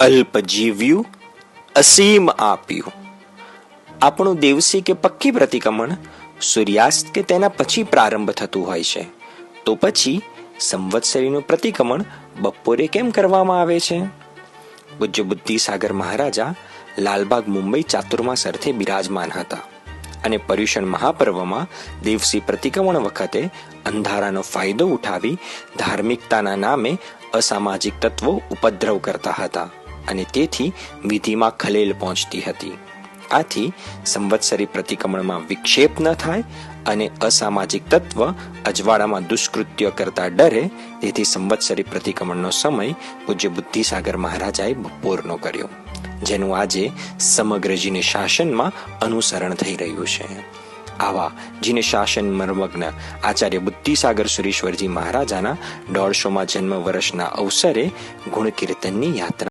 અલ્પ જીવ્યું અસીમ આપ્યું. આપણું દેવસી કે પક્કી પ્રતિક્રમણ સૂર્યાસ્ત કે તેના પછી પ્રારંભ થતું હોય છે. તો પછી સંવત્સરીનું પ્રતિક્રમણ બપોરે કેમ કરવામાં આવે છે? પૂજ્ય બુદ્ધિસાગર મહારાજા લાલબાગ મુંબઈ ચાતુર્માસ અર્થે બિરાજમાન હતા અને પર્યુષણ મહાપર્વમાં દેવસી પ્રતિક્રમણ વખતે અંધારાનો ફાયદો ઉઠાવી ધાર્મિકતાના નામે અસામાજિક તત્વો ઉપદ્રવ કરતા હતા. અને તેથી વિધિમાં ખલેલ પહોંચતી હતી. આથી સંવત્સરી પ્રતિક્રમણમાં વિક્ષેપ ન થાય અને અસામાજિક તત્વ અજવાળામાં દુષ્કૃત્ય કરતા ડરે, તેથી સંવત્સરી પ્રતિક્રમણનો સમય પૂજ્ય બુદ્ધિસાગર મહારાજાએ બપોરનો કર્યો, જેનું આજે સમગ્ર જીને શાસનમાં અનુસરણ થઈ રહ્યું છે. આવા જીને શાસન મર્મગ્ન આચાર્ય બુદ્ધિસાગર સુરેશ્વરજી મહારાજાના દોઢસોમાં જન્મ વર્ષના અવસરે ગુણ કીર્તનની યાત્રા